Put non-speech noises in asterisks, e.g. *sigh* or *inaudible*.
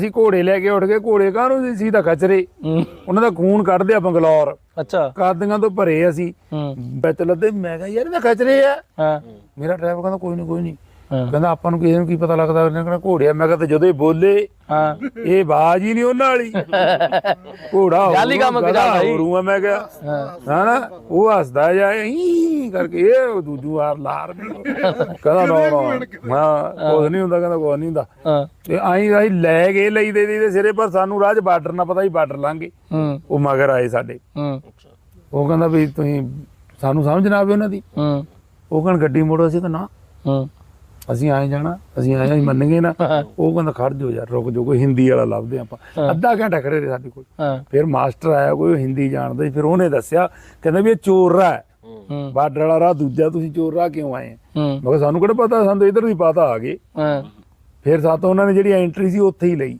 ਅਸੀਂ ਘੋੜੇ ਲੈ ਕੇ ਉੱਠ ਕੇ ਘੋੜੇ ਕਾਹਨੂੰ ਸੀ? ਸੀ ਤਾਂ ਖਚਰੇ। ਉਹਨਾਂ ਦਾ ਖੂਨ ਕੱਢਦੇ ਆ ਬੰਗਲੌਰ ਅੱਛਾ। ਕਾਦੀਆਂ ਤੋਂ ਭਰੇ ਅਸੀਂ। ਵਿੱਚ ਲੱਦੇ ਮੈਂ ਕਿਹਾ ਯਾਰ ਤਾਂ ਖਚਰੇ ਆ। ਹਾਂ। ਮੇਰਾ ਡਰਾਈਵਰ ਕਹਿੰਦਾ ਕੋਈ ਨਹੀਂ ਕੋਈ ਨਹੀਂ ਕਹਿੰਦਾ ਆਪਾਂ ਨੂੰ ਕਿਸੇ ਨੂੰ ਕੀ ਪਤਾ ਲੱਗਦਾ? ਉਹਨੇ ਕਹਿੰਦਾ ਘੋੜੇ ਆ ਮੈਂ ਕਿਹਾ ਤੇ ਜਦੋਂ ਇਹ ਬੋਲੇ ਹਾਂ। ਇਹ ਬਾਜ ਹੀ ਨਹੀਂ ਉਹਨਾਂ ਵਾਲੀ। *laughs* ਘੋੜਾ ਜਾਲੀ ਕੰਮ ਮੈਂ ਕਿਹਾ। ਹਾਂ। ਨਾ ਉਹ ਹੱਸਦਾ ਜਾਏ ਹੀ ਕਰਕੇ ਇਹ ਦੂਜੂ ਵਾਰ ਲਾਰ ਵੀ ਕਹਿੰਦਾ ਨਾ ਨਾ ਹਾਂ ਕੁਝ ਨਹੀਂ ਹੁੰਦਾ ਕਹਿੰਦਾ ਕੁਝ ਨਹੀਂ ਹੁੰਦਾ। ਹਾਂ। ਤੇ ਆਈ ਆਈ ਲੈ ਗਏ ਲਈ ਦੇ ਦੇ ਸਿਰੇ ਪਰ ਸਾਨੂੰ ਰਾਜ ਬਾਰਡਰ ਨਾ ਪਤਾ ਹੀ ਬਾਰਡਰ ਲਾਂਗੇ ਹੂੰ। ਉਹ ਮਗਰ ਆਏ ਸਾਡੇ। ਹੂੰ। ਉਹ ਕਹਿੰਦਾ ਵੀ ਤੁਸੀਂ ਸਾਨੂੰ ਸਮਝ ਨਾ ਆਵੇ ਉਹਨਾਂ ਦੀ। ਹੂੰ। ਉਹ ਕਹਿੰਦਾ ਗੱਡੀ ਮੋੜੋ ਅਸੀਂ ਤਾਂ ਨਾ। ਹੂੰ। ਅਸੀਂ ਆਏ ਜਾਣਾ ਅਸੀਂ ਆਏ ਅਸੀਂ ਮੰਨਗੇ ਨਾ। ਉਹ ਕਹਿੰਦਾ ਖੜ ਜਾਓ ਯਾਰ ਰੁਕ ਜਾਓ ਕੋਈ ਹਿੰਦੀ ਵਾਲਾ ਲੱਭਦੇ ਆਪਾਂ। ਅੱਧਾ ਘੰਟਾ ਖੜੇ ਰਹੇ ਸਾਡੇ ਕੋਲ। ਫਿਰ ਮਾਸਟਰ ਆਇਆ ਕੋਈ ਹਿੰਦੀ ਜਾਣਦਾ ਫਿਰ ਉਹਨੇ ਦੱਸਿਆ ਕਹਿੰਦਾ ਵੀ ਇਹ ਚੋਰ ਹੂੰ ਬਾਰਡਰ ਵਾਲਾ ਰਾਹ ਦੂਜਾ ਤੁਸੀਂ ਚੋਰ ਰਾਹ ਕਿਉਂ ਆਏ ਮੈਂ ਕਿਹਾ ਸਾਨੂੰ ਕਿਹੜਾ ਪਤਾ ਸਾਨੂੰ ਇਧਰ ਦੀ ਪਤਾ ਆ ਗਏ ਹਾਂ। ਫਿਰ ਸਾਤੋਂ ਉਹਨਾਂ ਨੇ ਜਿਹੜੀ ਐਂਟਰੀ ਸੀ ਉੱਥੇ ਹੀ ਲਈ।